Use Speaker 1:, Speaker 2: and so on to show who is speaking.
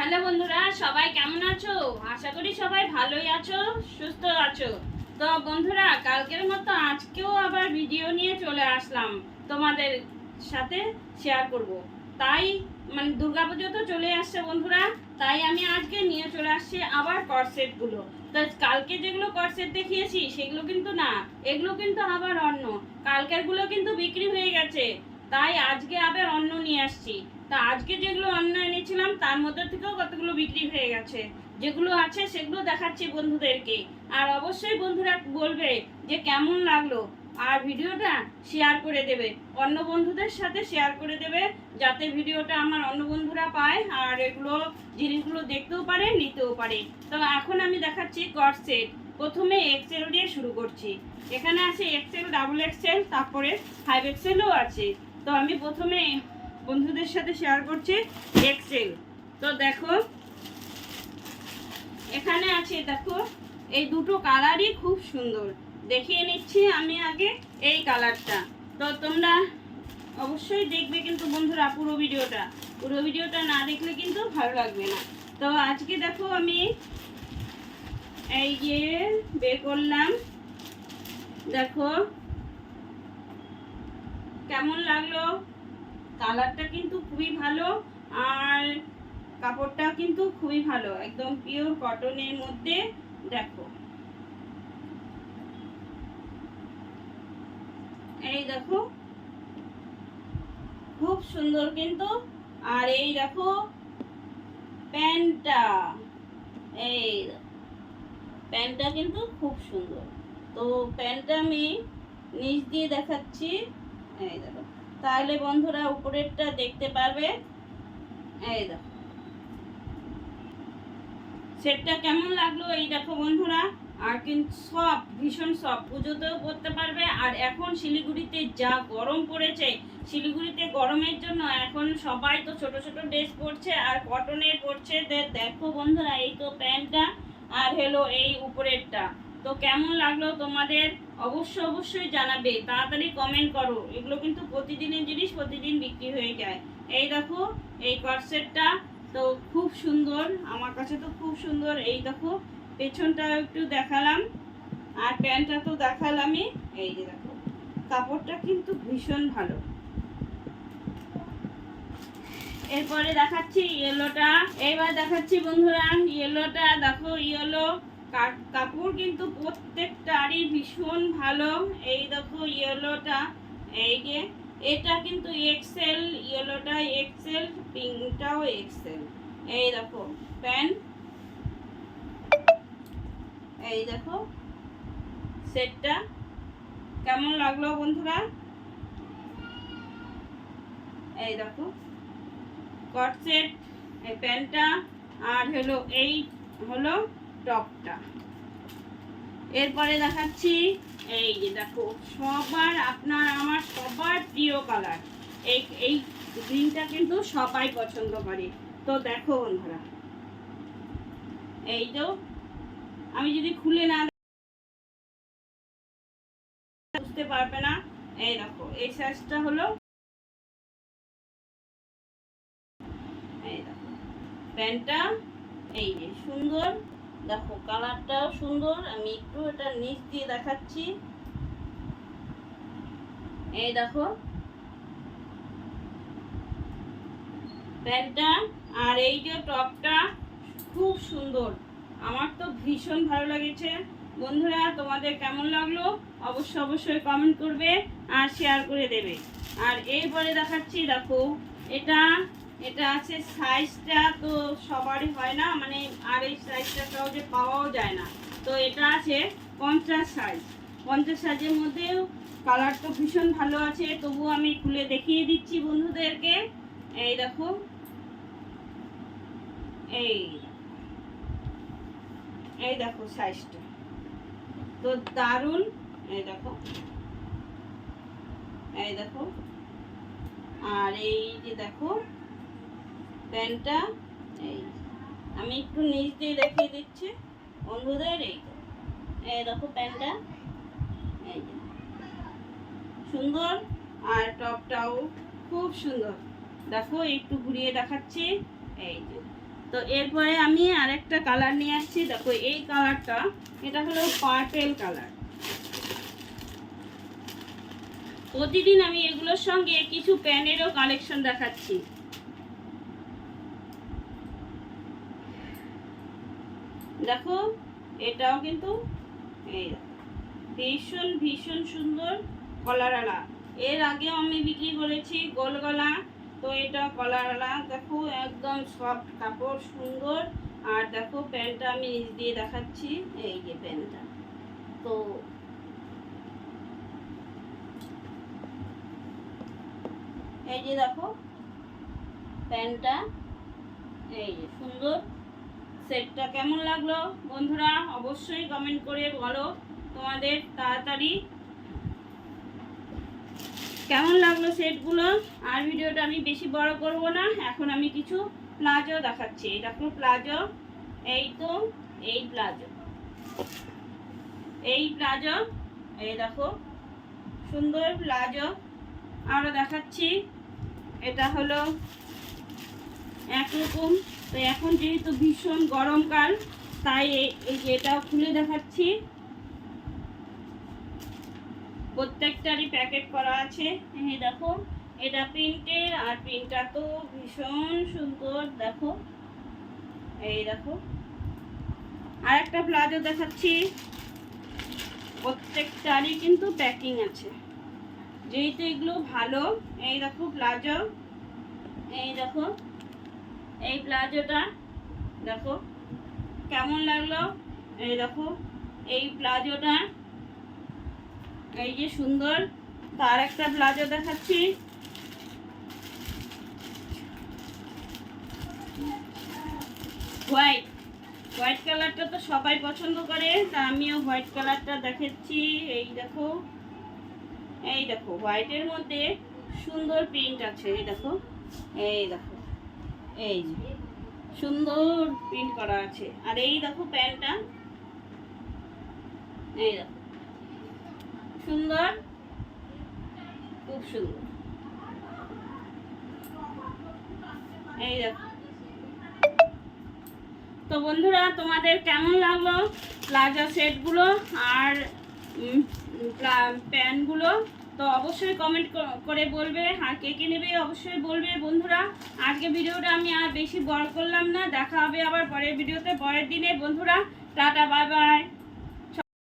Speaker 1: Hello বন্ধুরা, সবাই কেমন আছো? আশা করি সবাই ভালোই আছো, সুস্থ আছো। তো বন্ধুরা, কালকের মতো আজকেও আবার ভিডিও নিয়ে চলে আসলাম তোমাদের সাথে শেয়ার করব। তাই মানে দুর্গাপুজো তো চলে আসছে বন্ধুরা, তাই আমি আজকে নিয়ে চলে আসছি আবার কর্সেটগুলো তো কালকে যেগুলো কর্সেট দেখিয়েছি, সেগুলো কিন্তু না, এগুলো কিন্তু আবার অন্য। কালকেরগুলো কিন্তু বিক্রি হয়ে গেছে, তাই আজকে আবার অন্য নিয়ে আসছি। তা আজকে যেগুলো অন্য এনেছিলাম, তার মধ্যে থেকেও কতগুলো বিক্রি হয়ে গেছে। যেগুলো আছে সেগুলো দেখাচ্ছি বন্ধুদেরকে। আর অবশ্যই বন্ধুরা বলবে যে কেমন লাগল। আর ভিডিওটা শেয়ার করে দেবে। অন্য বন্ধুদের সাথে শেয়ার করে দেবে, যাতে ভিডিওটা আমার অন্য বন্ধুরা পায় আর এগুলো জিনিসগুলো দেখতেও পারে, নিতেও পারে। তো এখন আমি দেখাচ্ছি কট সেট প্রথমে এক্সেল দিয়ে শুরু করছি। এখানে আছে এক্সেল ডাবল এক্সেল তারপরে ফাইভ এক্সেলও আছে। তো আমি প্রথমে বন্ধুদের সাথে শেয়ার করছি এক্সেল তো দেখো, এখানে আছে দেখো, এই দুটো কালারই খুব সুন্দর। দেখিয়ে নিচ্ছি আমি আগে এই কালারটা তো তোমরা অবশ্যই দেখবে কিন্তু বন্ধুরা পুরো ভিডিওটা। পুরো ভিডিওটা না দেখলে কিন্তু ভালো লাগবে না। তো আজকে দেখো আমি এই যে বের করলাম। দেখো, কেমন লাগল? কালারটা কিন্তু খুবই ভালো আর কাপড়টা কিন্তু খুবই ভালো, একদম পিওর কটনের মধ্যে, দেখো। এই দেখো, খুব সুন্দর কিন্তু, আর এই দেখো প্যান্টটা, এই প্যান্টটা কিন্তু খুব সুন্দর। তো প্যান্টটা আমি নিচ দিয়ে দেখাচ্ছি, এই দেখো। তাহলে বন্ধুরা উপরেরটা দেখতে পারবে। এই দেখো। সেটটা কেমন লাগল? এই দেখো বন্ধুরা। আর কিন্তু সব, ভীষণ সব পুজোতেও পরতে পারবে। আর এখন শিলিগুড়িতে যা গরম পড়েছে, শিলিগুড়িতে গরমের জন্য এখন সবাই তো ছোট ছোট ড্রেস পরছে আর কটনের পরছে। দেখো বন্ধুরা, এই তো প্যান্টটা। আর হলো এই উপরেরটা। তো কেমন লাগল তোমাদের? অবশ্যই অবশ্যই জানাবে। তাড়াতাড়ি কমেন্ট করো। এগুলো কিন্তু প্রতিদিনের জিনিস, প্রতিদিন বিক্রি হয়ে যায়। এই দেখো, এই কটসেটটা তো খুব সুন্দর। আমার কাছে তো খুব সুন্দর। এই দেখো, পেছনটাও একটু দেখালাম। আর প্যান্টটা তো দেখালামই। এই যে দেখো, কাপড়টা কিন্তু ভীষণ ভালো। এরপরে দেখাচ্ছি ইয়েলোটা এবার দেখাচ্ছি বন্ধুরা ইয়েলোটা দেখো ইয়েলো কাপড় কিন্তু প্রত্যেকটারই ভীষণ ভালো। এই দেখো ইয়েলোটা, এই যে, এটা কিন্তু এক্সেল, ইয়েলোটা এক্সেল, পিঙ্কটাও এক্সেল। এই দেখো প্যান্ট এই দেখো, সেটটা। কেমন লাগল বন্ধুরা? এই দেখো, কট সেট, এই প্যান্টটা আর হলো এই, হলো টপটা। এরপরে দেখাচ্ছি, এই যে দেখো, সবার আপনার আমার সবার প্রিয় কালার। এই এই গ্রিনটা কিন্তু সবাই পছন্দ করে। তো দেখো বন্ধুরা, এই তো, আমি যদি খুলে না বুঝতে পারবে না। এই দেখো, এই সাইজটা হলো, এই দেখো, প্যান্টটা, এই যে সুন্দর। দেখো কালারটাও সুন্দর, আমি একটু এটা নিচ দিয়ে দেখাচ্ছি। এই দেখো। প্যান্টটা আর এই যে টপটা খুব সুন্দর। আমার তো ভীষণ ভালো লেগেছে। বন্ধুরা, তোমাদের কেমন লাগল? অবশ্যই অবশ্যই কমেন্ট করবে আর শেয়ার করে দেবে। আর এরপরে দেখাচ্ছি, দেখো, এটা এটা আছে সাইজটা তো সবারই হয় না মানে আর এই সাইজটা সহজে পাওয়াও যায় না। তো এটা আছে পঞ্চাশ সাইজ পঞ্চাশ সাইজের মধ্যেও কালার তো ভীষণ ভালো আছে তবু আমি খুলে দেখিয়ে দিচ্ছি বন্ধুদেরকে। এই দেখো। এই। এই দেখো সাইজটা তো দারুণ। এই দেখো। এই দেখো। আর এই যে দেখো প্যান্টটা এই, আমি একটু নিচ দিয়ে দেখিয়ে দিচ্ছি। বন্ধুদের, এই দেখো প্যান্টটা এই সুন্দর। আর টপটাও খুব সুন্দর। দেখো, একটু ঘুরিয়ে দেখাচ্ছি। এই যে। তো এরপরে আমি আরেকটা কালার নিয়ে আসছি। দেখো, এই কালারটা, এটা হলো পার্পেল কালার। প্রতিদিন আমি এগুলোর সঙ্গে কিছু প্যানেরও কালেকশন দেখাচ্ছি। দেখো, এটাও কিন্তু এই ভীষণ ভীষণ সুন্দর কলারালা এর আগেও আমি বিক্রি করেছি গোল গলা তো এটা কলারালা দেখো, একদম সফট কাপড়, সুন্দর। আর দেখো, প্যান্টটা আমি নিচ দিয়ে দেখাচ্ছি, এই যে প্যান্টটা। তো এই যে দেখো, প্যান্টটা, এই যে সুন্দর। সেটটা কেমন লাগল? বন্ধুরা, অবশ্যই কমেন্ট করে বলো তোমাদের তাড়াতাড়ি। কেমন লাগল সেটগুলো? আর ভিডিওটা আমি বেশি বড় করব না, এখন আমি কিছু প্লাজো দেখাচ্ছি। এই দেখো প্লাজো, এই তো, এই প্লাজো। এই প্লাজো, এই দেখো, সুন্দর প্লাজো। আরও দেখাচ্ছি। এটা হলো একরকম। তো এখন যেহেতু ভীষণ গরমকাল, তাই এই- যে এটাও খুলে দেখাচ্ছি। প্রত্যেকটারই প্যাকেট করা আছে। এই দেখো, এটা প্রিন্টের আর প্রিন্টটা তো ভীষণ সুন্দর, দেখো। এই দেখো। আর একটা প্লাজো দেখাচ্ছি। প্রত্যেকটারই কিন্তু প্যাকিং আছে। যেহেতু এগুলো ভালো, এই দেখো প্লাজো। এই দেখো। এই প্লাজোটা, দেখো, কেমন লাগল? এই দেখো, এই প্লাজোটা, এই যে সুন্দর, তার একটা প্লাজো দেখাচ্ছি। হোয়াইট হোয়াইট কালারটা তো সবাই পছন্দ করে, তা আমিও হোয়াইট কালারটা দেখাচ্ছি এই দেখো এই দেখো হোয়াইটের মধ্যে সুন্দর প্রিন্ট আছে, এই দেখো এই দেখো। এই যে সুন্দর প্রিন্ট করা আছে। আর এই দেখো প্যান্টটা। এই দেখো। সুন্দর। খুব সুন্দর। এই দেখো। তো বন্ধুরা, তোমাদের কেমন লাগল? প্লাজা সেটগুলো আর প্যান্টগুলো তো অবশ্যই কমেন্ট করে বলবে, আর কে কে নেবে অবশ্যই বলবে বন্ধুরা। আজকে ভিডিওটা আমি আর বেশি বড় করলাম না, দেখা হবে আবার পরের ভিডিওতে। পরের দিনে বন্ধুরা, টাটা বাই বাই